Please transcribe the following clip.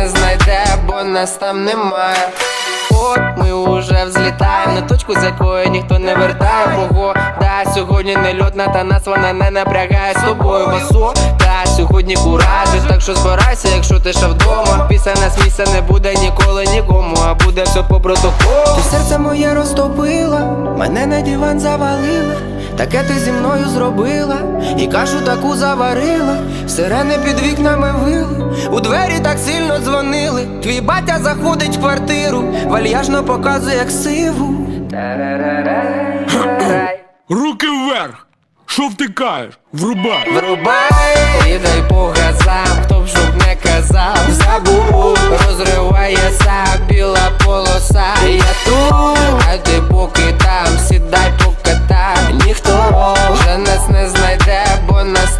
не знайде, бо нас там немає. От ми уже взлітаємо на точку, з якої ніхто не вертає мого. Да, сьогодні не льотна, та нас вона не напрягає з тобою басо. Та сьогодні куражі, так що збирайся, якщо ти ще вдома. Після нас місця не буде ніколи нікому, а буде все по протоколу. Серце моє розтопила, мене на диван завалила. Таке ти зі мною зробила, і кашу таку заварила, сирени під вікнами вили, у двері так сильно дзвонили, твій батя заходить в квартиру, вальяжно показує як сиву. Руки вверх! Що втикаєш? Врубай! Врубай, ідай по газам, хто б жоб не казав, забув, розривається біла полоса, я тут, а ти поки там, сідай поки там, ніхто вже нас не знайде, бо нас.